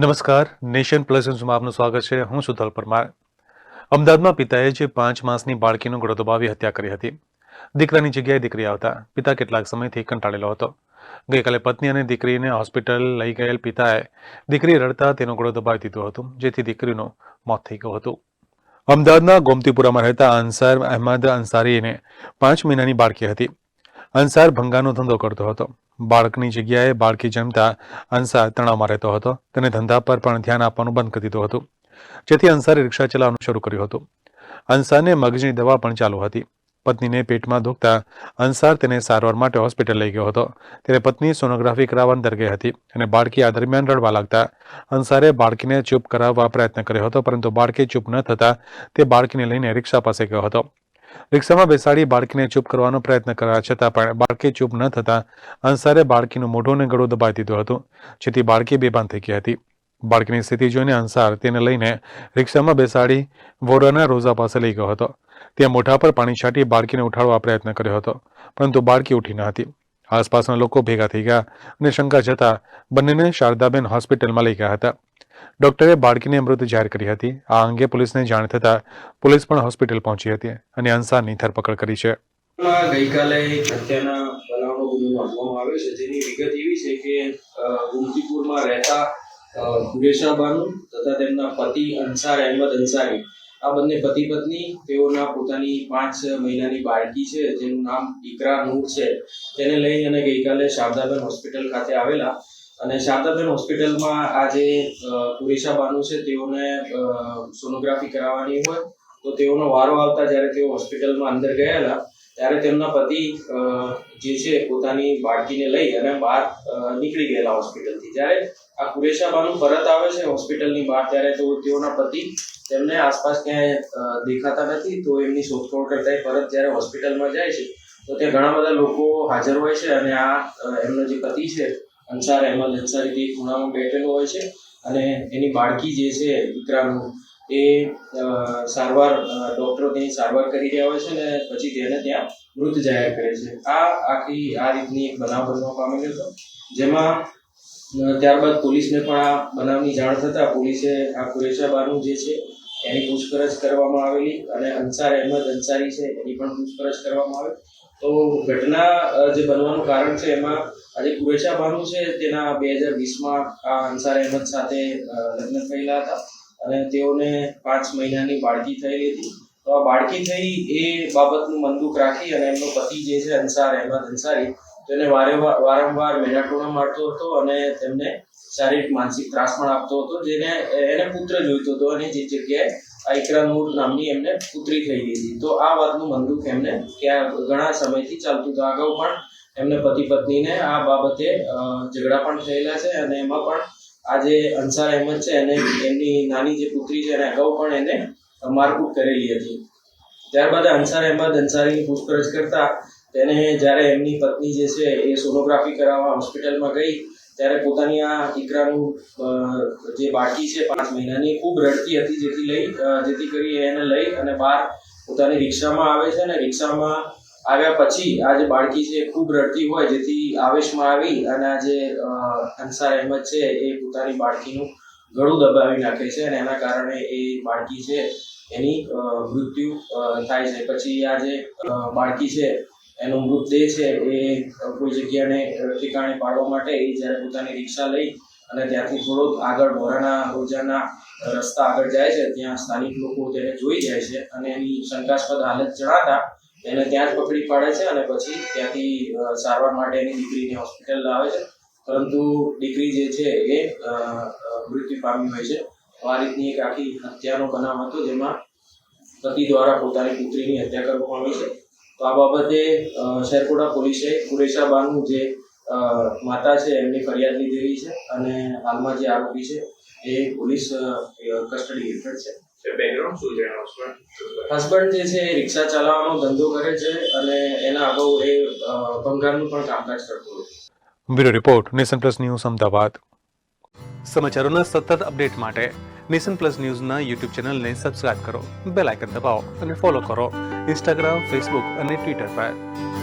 નમસ્કાર, nation plus આપનું સ્વાગત છે. હું સુધલ પરમાર. અમદાવાદમાં પિતાએ જે પાંચ માસની બાળકીનો ગળો દબાવી હત્યા કરી હતી. દીકરાની જગ્યાએ દીકરી આવતા પિતા કેટલાક સમયથી કંટાળેલો હતો. ગઈકાલે પત્ની અને દીકરીને હોસ્પિટલ લઈ ગયેલ પિતાએ દીકરી રડતા તેનો ગળો દબાવી દીધો હતો, જેથી દીકરીનું મોત થઈ ગયું હતું. અમદાવાદના ગોમતીપુરામાં રહેતા અન્સાર અહેમદ અંસારીને પાંચ મહિનાની બાળકી હતી. અંસાર ભંગાનો ધંધો કરતો હતો. બાળકની જગ્યાએ બાળકી જન્મતા અંસાર તણાવમાં રહેતો હતો. તેને ધંધા પર પણ ધ્યાન આપવાનું બંધ કરી દીધું હતું. જેથી અંસારે રિક્ષા ચલાવવાનું શરૂ કર્યું હતું. અંસારને મગજની દવા પણ ચાલુ હતી. પત્નીને પેટમાં દુખતા અંસાર તેને સારવાર માટે હોસ્પિટલ લઈ ગયો હતો. ત્યારે પત્ની સોનોગ્રાફી કરાવવાની દરગે હતી અને બાળકી આ દરમિયાન રડવા લાગતા અંસારે બાળકીને ચૂપ કરાવવા પ્રયત્ન કર્યો હતો, પરંતુ બાળકી ચૂપ ન થતાં તે બાળકીને લઈને રિક્ષા પાસે ગયો હતો. રિક્ષામાં બેસાડી બાળકીને ચૂપ કરવાનો પ્રયત્ન કર્યા છતાં પણ બાળકી ચૂપ ન થતાં અંસારે બાળકીનું મોઢું અને ગળું દબાવી દીધું હતું, જેથી બાળકી બેભાન થઈ ગઈ હતી. બાળકીની સ્થિતિ જોઈને અંસાર તેને લઈને રિક્ષામાં બેસાડી વોરાના રોઝા પાસે લઈ ગયો હતો. ત્યાં મોઢા પર પાણી છાંટી બાળકીને ઉઠાડવા પ્રયત્ન કર્યો હતો, પરંતુ બાળકી ઉઠી ન હતી. આસપાસના લોકો ભેગા થઈ ગયા અને શંકા જતા બંનેને શારદાબેન હોસ્પિટલમાં લઈ ગયા હતા. ડોક્ટરે બાળકીને મૃત જાહેર કરી હતી. આ અંગે પોલીસને જાણ થતાં પોલીસ પણ હોસ્પિટલ પહોંચી હતી અને અંસારની ધરપકડ કરી છે. ગઈકાલે હત્યાના બનાવનો ગુનો નોંધવામાં આવ્યો છે. જેની વિગત એવી છે કે ગુમતીપુરમાં રહેતા અ, ગુરેશા બાનુ તથા તેમના પતિ અંસાર અહેમદ અંસારી આ બંને પતિ પત્ની તેઓના પોતાની પાંચ મહિનાની બાળકી છે જેનું નામ ઇકરા નૂર છે. તેને લઈ અને ગઈકાલે શારદાબેન હોસ્પિટલ ખાતે આવેલા. અને શારદાબેન હોસ્પિટલમાં આ જે અ, બાનુ છે તેઓને સોનોગ્રાફી કરાવવાની હોય તો તેઓનો વારો આવતા જ્યારે તેઓ હોસ્પિટલમાં અંદર ગયેલા ત્યારે તેમના પતિ જે છે, પોતાની બાળકીને લઈ અને બહાર નીકળી ગયેલા હોસ્પિટલથી. જ્યારે આ કુરેશા બાનુ પરત આવે છે હોસ્પિટલની બહાર, ત્યારે તો તેઓના પતિ તેમને આસપાસ ક્યાંય દેખાતા નથી, તો એમની શોધખોળ કરતા પરત જ્યારે હોસ્પિટલમાં જાય છે, તો ત્યાં ઘણા બધા લોકો હાજર હોય છે અને આ એમનો જે પતિ છે, અંસાર, અહેમદ અંસારી તે ખૂણામાં બેઠેલો હોય છે અને એની બાળકી જે છે દીકરાનું એ સારવાર ડૉક્ટરો તેની સારવાર કરી રહ્યા હોય છે ને પછી તેને ત્યાં મૃત જાહેર કરે છે. આ આખી, આ રીતની એક બનાવ બનવા પામેલો હતો. જેમાં ત્યારબાદ પોલીસને પણ આ બનાવની જાણ થતાં પોલીસે આ કુરેશાબાનું જે છે એની પૂછપરછ કરવામાં આવેલી અને અંસાર અહેમદ અંસારી છે એની પણ પૂછપરછ કરવામાં આવી. તો ઘટના જે બનવાનું કારણ છે એમાં આજે કુરેશા બાનુ છે તેના બે હજાર વીસમાં આ અંસાર અહેમદ સાથે લગ્ન થયેલા હતા. અને તેઓને પાંચ મહિનાની બાળકી થયેલી હતી. તો આ બાળકી થઈ એ બાબતનું મંદુક રાખી અને એમનો પતિ જે છે, અંસાર, અહેમદ અંસારી, તેને વારંવાર વારંવાર મેનાટોના મારતો હતો અને તેમને શારીરિક માનસિક ત્રાસ પણ આપતો હતો, જેને એને પુત્ર જોઈતો હતો અને જે જગ્યાએ આ ઇકરા નામની એમને પુત્રી થઈ ગઈ હતી. તો આ વાતનું મંદુક એમને ક્યાં, ઘણા સમયથી ચાલતું હતું. અગાઉ પણ એમને પતિ પત્નીને આ બાબતે ઝઘડા પણ થયેલા છે અને એમાં પણ આ જે અંસાર અહેમદ છે, એને એમની નાની જે પુત્રી છે, એને અગાઉ પણ એને મારકૂટ કરેલી હતી. ત્યારબાદ અંસાર અહેમદ અંસારીની પૂછપરછ કરતા તેને જ્યારે એમની પત્ની જે છે, એ સોનોગ્રાફી કરાવવા હોસ્પિટલમાં ગઈ, ત્યારે પોતાની આ દીકરાનું જે બાળકી છે, પાંચ મહિનાની ખૂબ રડતી હતી, જેથી લઈ જેથી કરી એને લઈ અને બહાર પોતાની રિક્ષામાં આવે છે અને રિક્ષામાં આવ્યા પછી આ જે બાળકી છે ખૂબ રડતી હોય, જેથી આવેશમાં આવી અને આ જે અંસાર અહેમદ છે એ પોતાની બાળકીનું ગળું દબાવી નાખે છે અને એના કારણે એ બાળકી છે એની મૃત્યુ થાય છે. પછી આ જે બાળકી છે એનો મૃતદેહ છે એ કોઈ જગ્યાને ઠેકાણે પાડવા માટે એ જ્યારે પોતાની રિક્ષા લઈ અને ત્યાંથી થોડોક આગળ બોરાના રોજાના રસ્તા આગળ જાય છે, ત્યાં સ્થાનિક લોકો તેને જોઈ જાય છે અને એની શંકાસ્પદ હાલત જણાતા એને ત્યાં જ પકડી પાડે છે અને પછી ત્યાંથી સારવાર માટે એની દીકરીને હોસ્પિટલ લાવે છે. પરંતુ દીકરી જે છે એ મૃત્યુ પામી હોય છે. આ રીતની એક આખી હત્યાનો બનાવ હતો જેમાં પતિ દ્વારા પોતાની પુત્રીની હત્યા કરવામાં આવી છે. તો આ બાબતે અ, પોલીસે કુરેશાબાનું જે માતા છે એમની ફરિયાદ લીધેલી છે અને હાલમાં જે આરોપી છે એ પોલીસ કસ્ટડી હેઠળ છે. બેકગ્રાઉન્ડ શું છે હસબન્ડ જે છે એ રિક્ષા ચલાવવાનો ધંધો કરે છે અને એના અગાઉ એ ભંગારનું પણ કામકાજ કરતો હતો bureau report nation plus news Ahmedabad. સમાચારોના સતત અપડેટ માટે નેશન પ્લસ ન્યૂઝના યુટ્યુબ ચેનલને સબસ્ક્રાઇબ કરો બેલ આઇકન દબાવો અને ફોલો કરો. ઇન્સ્ટાગ્રામ ફેસબુક અને ટ્વિટર પર.